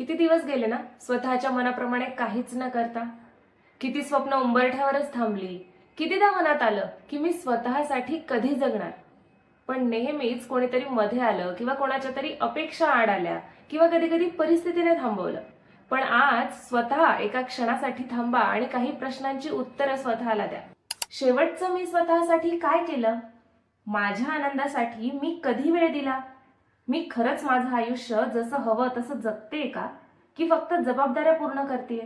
किती दिवस गेले ना स्वतःच्या मनाप्रमाणे काहीच न करता? किती स्वप्न उंबरठ्यावरच थांबली? कितीदा मनात आलं की मी स्वतःसाठी कधी जगणार? पण नेहमीच कोणीतरी मध्ये आलं किंवा कोणाच्या तरी अपेक्षा आड आल्या किंवा कधी कधी परिस्थितीने थांबवलं. पण आज स्वतः एका क्षणासाठी थांबा आणि काही प्रश्नांची उत्तरं स्वतःला द्या. शेवटचं मी स्वतःसाठी काय केलं? माझ्या आनंदासाठी मी कधी वेळ दिला? मी खरंच माझं आयुष्य जसं हवं तसं जगते का? की फक्त जबाबदाऱ्या पूर्ण करते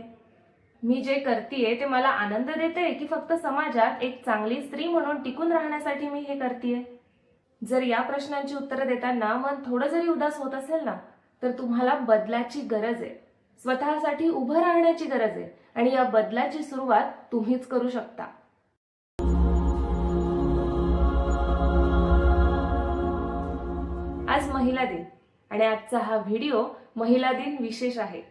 मी जे करतेय ते मला आनंद देते की फक्त समाजात एक चांगली स्त्री म्हणून टिकून राहण्यासाठी मी हे करतेय? जर या प्रश्नांची उत्तरं देताना मन थोडं जरी उदास होत असेल ना तर तुम्हाला बदलाची गरज आहे. स्वतःसाठी उभं राहण्याची गरज आहे आणि या बदलाची सुरुवात तुम्हीच करू शकता. आज महिला दिन आणि आजचा हा व्हिडिओ महिला दिन विशेष आहे.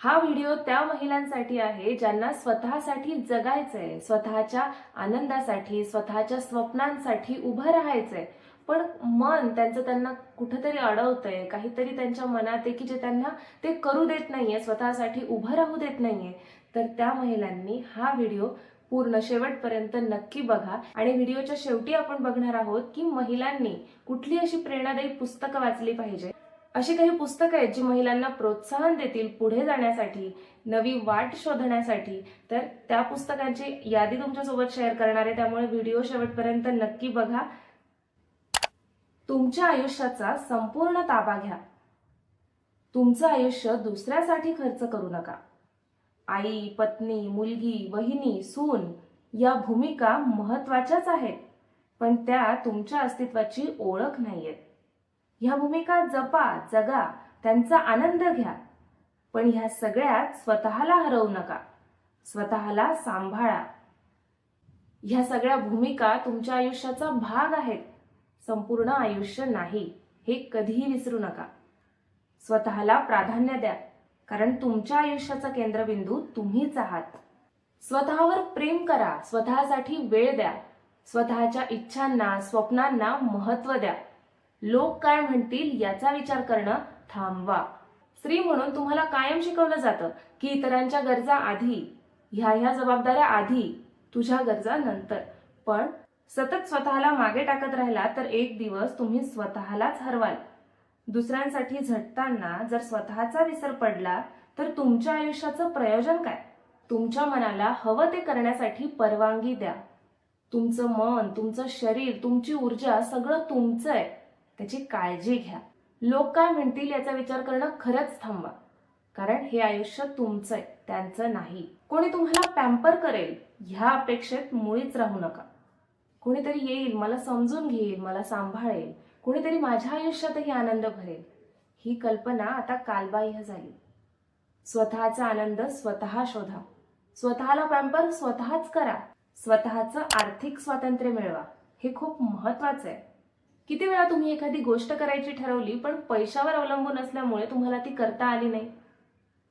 हा व्हिडिओ त्या महिलांसाठी आहे ज्यांना स्वतःसाठी जगायचंय स्वतःच्या आनंदासाठी स्वतःच्या स्वप्नांसाठी उभं राहायचंय. पण मन त्यांचं त्यांना कुठंतरी अडवतंय काहीतरी त्यांच्या मनात आहे की जे त्यांना ते करू देत नाहीये स्वतःसाठी उभं राहू देत नाहीये. तर त्या महिलांनी हा व्हिडिओ पूर्ण शेवटपर्यंत नक्की बघा. आणि व्हिडिओच्या शेवटी आपण बघणार आहोत की महिलांनी कुठली अशी प्रेरणादायी पुस्तकं वाचली पाहिजे. अशी काही पुस्तकं आहेत जी महिलांना प्रोत्साहन देतील पुढे जाण्यासाठी नवी वाट शोधण्यासाठी. तर त्या पुस्तकांची यादी तुमच्यासोबत शेअर करणार आहे. त्यामुळे व्हिडिओ शेवटपर्यंत नक्की बघा. तुमच्या आयुष्याचा संपूर्ण ताबा घ्या. तुमचं आयुष्य दुसऱ्यासाठी खर्च करू नका. आई पत्नी मुलगी वहिनी सून या भूमिका महत्वाच्याच आहेत. पण त्या तुमच्या अस्तित्वाची ओळख नाहीयेत. ह्या भूमिका जपा जगा त्यांचा आनंद घ्या. पण ह्या सगळ्यात स्वतःला हरवू नका. स्वतःला सांभाळा. ह्या सगळ्या भूमिका तुमच्या आयुष्याचा भाग आहेत. संपूर्ण आयुष्य नाही हे कधीही विसरू नका. स्वतःला प्राधान्य द्या. कारण तुमच्या आयुष्याचा केंद्रबिंदू तुम्हीच आहात. स्वतःवर प्रेम करा स्वतःसाठी वेळ द्या. स्वतःच्या इच्छांना स्वप्नांना महत्त्व द्या. लोक काय म्हणतील याचा विचार करणं थांबवा. स्त्री म्हणून तुम्हाला कायम शिकवलं जातं की इतरांच्या गरजा आधी ह्या ह्या जबाबदाऱ्या आधी तुझ्या गरजा नंतर. पण सतत स्वतःला मागे टाकत राहिला तर एक दिवस तुम्ही स्वतःलाच हरवाल. दुसऱ्यांसाठी झटताना जर स्वतःचा विसर पडला तर तुमच्या आयुष्याचं प्रयोजन काय? तुमच्या मनाला हवं ते करण्यासाठी परवानगी द्या. तुमचं मन तुमचं शरीर तुमची ऊर्जा सगळं तुमचं आहे. त्याची काळजी घ्या. लोक काय म्हणतील याचा विचार करणं खरंच थांबा कारण हे आयुष्य तुमचं आहे त्यांचं नाही. कोणी तुम्हाला पॅम्पर करेल ह्या अपेक्षेत मुळीच राहू नका. कोणीतरी येईल मला समजून घेईल मला सांभाळेल. कुणीतरी माझ्या आयुष्यातही आनंद भरेल. ही कल्पना आता कालबाह्य झाली. स्वतःचा आनंद स्वतः शोधा. स्वतःला पॅम्पर स्वतःच करा. स्वतःचं आर्थिक स्वातंत्र्य मिळवा. हे खूप महत्वाचं आहे. किती वेळा तुम्ही एखादी गोष्ट करायची ठरवली पण पैशावर अवलंबून असल्यामुळे तुम्हाला ती करता आली नाही.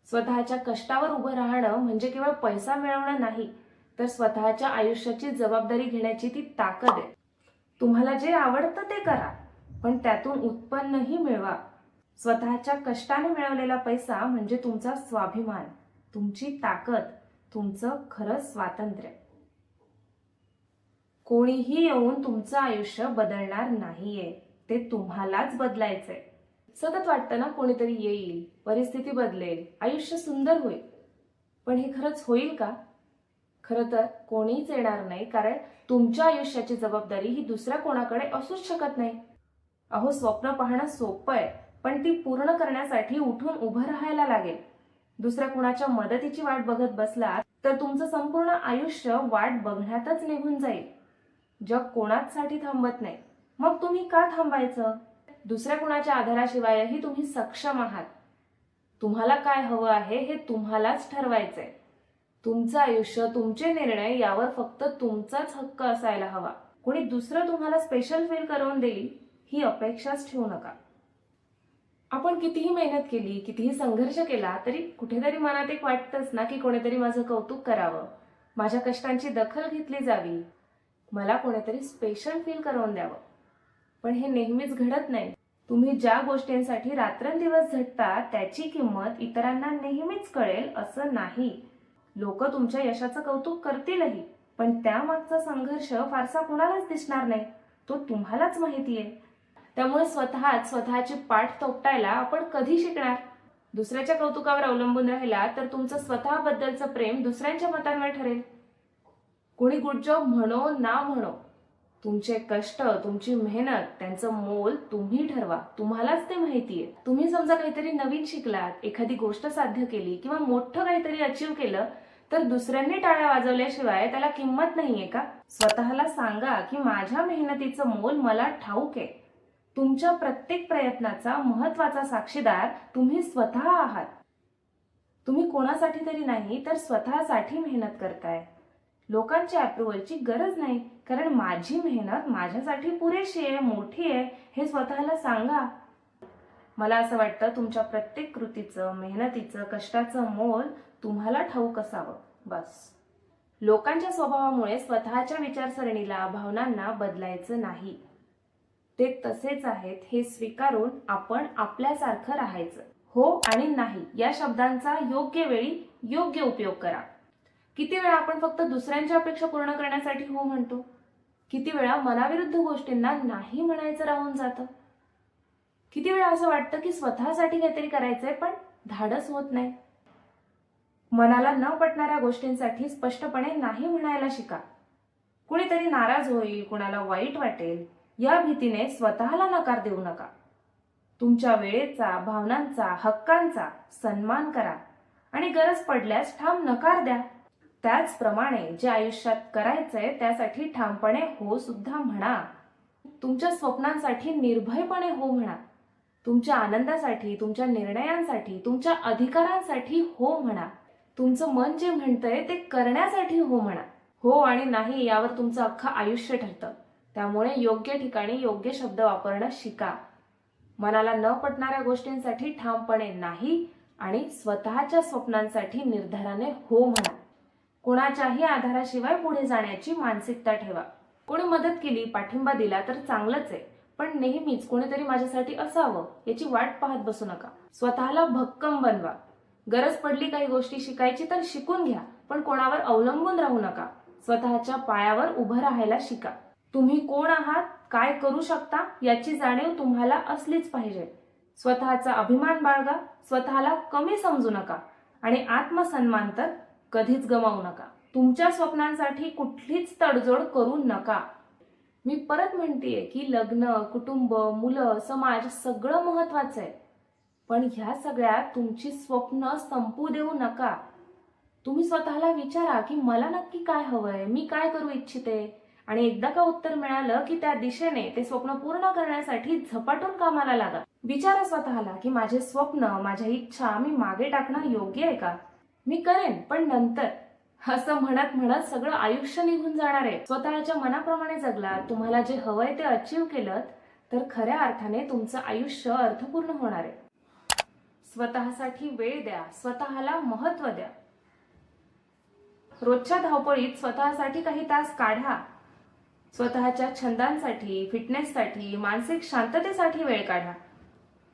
स्वतःच्या कष्टावर उभं राहणं म्हणजे केवळ पैसा मिळवणं नाही तर स्वतःच्या आयुष्याची जबाबदारी घेण्याची ती ताकद आहे. तुम्हाला जे आवडतं ते करा. पण त्यातून उत्पन्नही मिळवा. स्वतःच्या कष्टाने मिळवलेला पैसा म्हणजे तुमचा स्वाभिमान तुमची ताकद तुमचं खरं स्वातंत्र्य. कोणीही येऊन तुमचं आयुष्य बदलणार नाहीये ते तुम्हालाच बदलायचंय. सतत वाटतं ना कोणीतरी येईल परिस्थिती बदलेल आयुष्य सुंदर होईल. पण हे खरंच होईल का? खरं तर कोणीच येणार नाही कारण तुमच्या आयुष्याची जबाबदारी ही दुसऱ्या कोणाकडे असूच शकत नाही. अहो स्वप्न पाहणं सोपं आहे पण ती पूर्ण करण्यासाठी उठून उभं राहायला लागेल. दुसऱ्या कुणाच्या मदतीची वाट बघत बसलात तर तुमचं संपूर्ण आयुष्य वाट बघण्यातच निघून जाईल. जग कोणाचसाठी थांबत नाही. मग तुम्ही का थांबायचं? दुसऱ्या कुणाच्या आधाराशिवायही तुम्ही सक्षम आहात. तुम्हाला काय हवं आहे हे तुम्हालाच ठरवायचंय. तुमचं आयुष्य तुमचे निर्णय यावर फक्त तुमचाच हक्क असायला हवा. कोणी दुसरं तुम्हाला स्पेशल फील करून देईल? ही अपेक्षाच ठेवू नका. आपण कितीही मेहनत केली कितीही संघर्ष केला तरी कुठेतरी मनात एक वाटतंच ना की कोणीतरी माझं कौतुक करावं. माझ्या कष्टांची दखल घेतली जावी. मला कोणीतरी स्पेशल फील करून द्यावं. पण हे नेहमीच घडत नाही. तुम्ही ज्या गोष्टींसाठी रात्रंदिवस झटता त्याची किंमत इतरांना नेहमीच कळेल असं नाही. लोक तुमच्या यशाचं कौतुक करतीलही पण त्यामागचा संघर्ष फारसा कुणालाच दिसणार नाही. तो तुम्हालाच माहिती आहे त्यामुळे स्वतःच स्वतःची पाठ तोपटायला आपण कधी शिकणार? दुसऱ्याच्या कौतुकावर अवलंबून राहिला तर तुमचं स्वतःबद्दलचं प्रेम दुसऱ्यांच्या मतांवर ठरेल. कोणी गुड जॉब म्हणो ना म्हणो तुमचे कष्ट तुमची मेहनत त्यांचं मोल तुम्ही ठरवा. तुम्हालाच ते माहितीये तुम्ही समजा काहीतरी नवीन शिकलात एखादी गोष्ट साध्य केली किंवा मोठं काहीतरी अचीव केलं तर दुसऱ्यांनी टाळ्या वाजवल्याशिवाय त्याला किंमत नाहीये का? स्वतःला सांगा की माझ्या मेहनतीचं मोल मला ठाऊक आहे. तुमच्या प्रत्येक प्रयत्नाचा महत्त्वाचा साक्षीदार तुम्ही स्वतः आहात. तुम्ही कोणासाठी तरी नाही तर स्वतःसाठी मेहनत करताय. लोकांच्या अप्रुव्हलची गरज नाही कारण माझी मेहनत माझ्यासाठी पुरेशी आहे मोठी आहे हे स्वतःला सांगा. मला असं वाटतं तुमच्या प्रत्येक कृतीचं मेहनतीचं कष्टाचं मोल तुम्हाला ठाऊक असावं बस. लोकांच्या स्वभावामुळे स्वतःच्या विचारसरणीला भावनांना बदलायचं नाही. ते तसेच आहेत हे स्वीकारून आपण आपल्यासारखं राहायचं. हो आणि नाही या शब्दांचा योग्य वेळी योग्य उपयोग करा. किती वेळा आपण फक्त दुसऱ्यांच्या अपेक्षा पूर्ण करण्यासाठी हो म्हणतो? किती वेळा मनाविरुद्ध गोष्टींना नाही म्हणायचं राहून जातं? किती वेळा असं वाटतं की स्वतःसाठी काहीतरी करायचंय पण धाडस होत नाही? मनाला न पटणाऱ्या गोष्टींसाठी स्पष्टपणे नाही म्हणायला शिका. कुणीतरी नाराज होईल कुणाला वाईट वाटेल या भीतीने स्वतःला नकार देऊ नका. तुमच्या वेळेचा भावनांचा हक्कांचा सन्मान करा आणि गरज पडल्यास ठाम नकार द्या. त्याचप्रमाणे जे आयुष्यात करायचंय त्यासाठी ठामपणे हो सुद्धा म्हणा. तुमच्या स्वप्नांसाठी निर्भयपणे हो म्हणा. तुमच्या आनंदासाठी तुमच्या निर्णयांसाठी तुमच्या अधिकारांसाठी हो म्हणा. तुमचं मन जे म्हणतंय ते करण्यासाठी हो म्हणा. हो आणि नाही यावर तुमचं अख्खं आयुष्य ठरतं. त्यामुळे योग्य ठिकाणी योग्य शब्द वापरणं शिका. मनाला न पटणाऱ्या गोष्टींसाठी ठामपणे नाही आणि स्वतःच्या स्वप्नांसाठी निर्धाराने हो म्हणा. कुणाच्याही आधाराशिवाय पुढे जाण्याची मानसिकता ठेवा. कोणी मदत केली पाठिंबा दिला तर चांगलंच आहे पण नेहमीच कोणीतरी माझ्यासाठी असावं याची वाट पाहत बसू नका. स्वतःला भक्कम बनवा. गरज पडली काही गोष्टी शिकायची तर शिकून घ्या पण कोणावर अवलंबून राहू नका. स्वतःच्या पायावर उभं राहायला शिका. तुम्ही कोण आहात काय करू शकता याची जाणीव तुम्हाला असलीच पाहिजे. स्वतःचा अभिमान बाळगा स्वतःला कमी समजू नका आणि आत्मसन्मान तर कधीच गमावू नका. तुमच्या स्वप्नांसाठी कुठलीच तडजोड करू नका. मी परत म्हणतेय की लग्न कुटुंब मुलं समाज सगळं महत्वाचं आहे. पण ह्या सगळ्यात तुमची स्वप्न संपू देऊ नका. तुम्ही स्वतःला विचारा की मला नक्की काय हवंय मी काय करू इच्छिते? आणि एकदा का उत्तर मिळालं की त्या दिशेने ते स्वप्न पूर्ण करण्यासाठी झपाटून कामाला लागा विचारा स्वतःला की माझे स्वप्न माझ्या इच्छा मी मागे टाकणं योग्य आहे का? मी करेन पण नंतर. असं म्हणत म्हणत सगळं आयुष्य निघून जाणार आहे. स्वतःच्या मनाप्रमाणे जगला तुम्हाला जे हवंय ते अचीव केलं तर खऱ्या अर्थाने तुमचं आयुष्य अर्थपूर्ण होणार आहे. स्वतःसाठी वेळ द्या स्वतःला महत्त्व द्या. रोजच्या धावपळीत स्वतःसाठी काही तास काढा. स्वतःच्या छंदांसाठी फिटनेससाठी मानसिक शांततेसाठी वेळ काढा.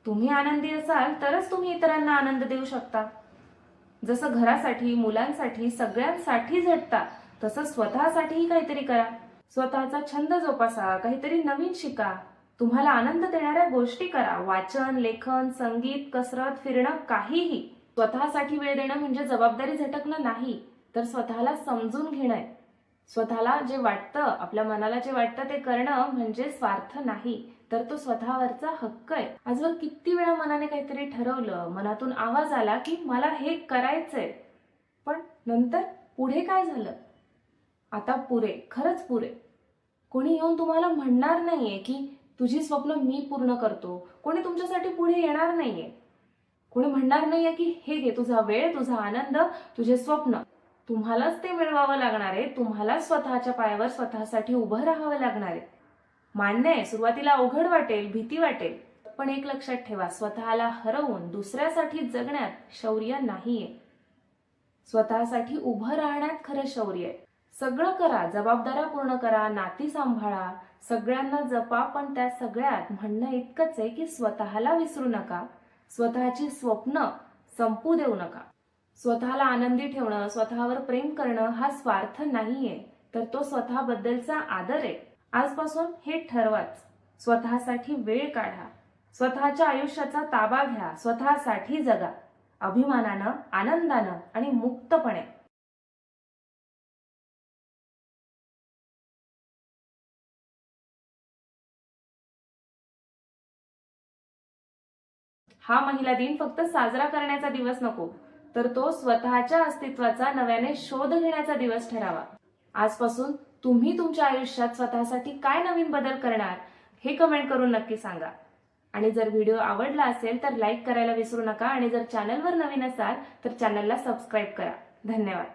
तुम्ही आनंदी असाल तरच तुम्ही इतरांना आनंद देऊ शकता. जसं घरासाठी मुलांसाठी सगळ्यांसाठी झटता तसं स्वतःसाठीही काहीतरी करा. स्वतःचा छंद जोपासा काहीतरी नवीन शिका. तुम्हाला आनंद देणाऱ्या गोष्टी करा. वाचन लेखन संगीत कसरत फिरणं काहीही. स्वतःसाठी वेळ देणं म्हणजे जबाबदारी झटकणं नाही तर स्वतःला समजून घेणं आहे. स्वतःला जे वाटतं आपल्या मनाला जे वाटतं ते करणं म्हणजे स्वार्थ नाही तर तो स्वतःवरचा हक्क आहे. आजवर किती वेळा मनाने काहीतरी ठरवलं मनातून आवाज आला की मला हे करायचंय पण नंतर पुढे काय झालं? आता पुरे खरंच पुरे. कोणी येऊन तुम्हाला म्हणणार नाहीये की तुझी स्वप्न मी पूर्ण करतो कोणी तुमच्यासाठी पुढे येणार नाहीये. कोणी म्हणणार नाहीये की हे घे तुझा वेळ तुझा आनंद तुझे स्वप्न. तुम्हालाच ते मिळवावं लागणार आहे. तुम्हाला स्वतःच्या पायावर स्वतःसाठी उभं राहावं लागणार आहे. मान्य आहे सुरुवातीला अवघड वाटेल भीती वाटेल. पण एक लक्षात ठेवा स्वतःला हरवून दुसऱ्यासाठी जगण्यात शौर्य नाहीये. स्वतःसाठी उभं राहण्यात खरं शौर्य आहे. सगळं करा जबाबदाऱ्या पूर्ण करा नाती सांभाळा. सगळ्यांना जपा पण त्या सगळ्यात म्हणणं इतकंच आहे की स्वतःला विसरू नका. स्वतःची स्वप्न संपू देऊ नका. स्वतःला आनंदी ठेवणं स्वतःवर प्रेम करणं हा स्वार्थ नाहीये तर तो स्वतःबद्दलचा आदर आहे. आजपासून हे ठरवाच. स्वतःसाठी वेळ काढा. स्वतःच्या आयुष्याचा ताबा घ्या. स्वतःसाठी जगा. अभिमानानं आनंदानं आणि मुक्तपणे. हा महिला दिन फक्त साजरा करण्याचा दिवस नको. तर तो स्वतःच्या अस्तित्वाचा नव्याने शोध घेण्याचा दिवस ठरावा. आजपासून तुम्ही तुमच्या आयुष्यात स्वतःसाठी काय नवीन बदल करणार हे कमेंट करून नक्की सांगा. आणि जर व्हिडिओ आवडला असेल तर लाईक करायला विसरू नका आणि जर चॅनलवर नवीन असाल तर चॅनलला सबस्क्राईब करा. धन्यवाद.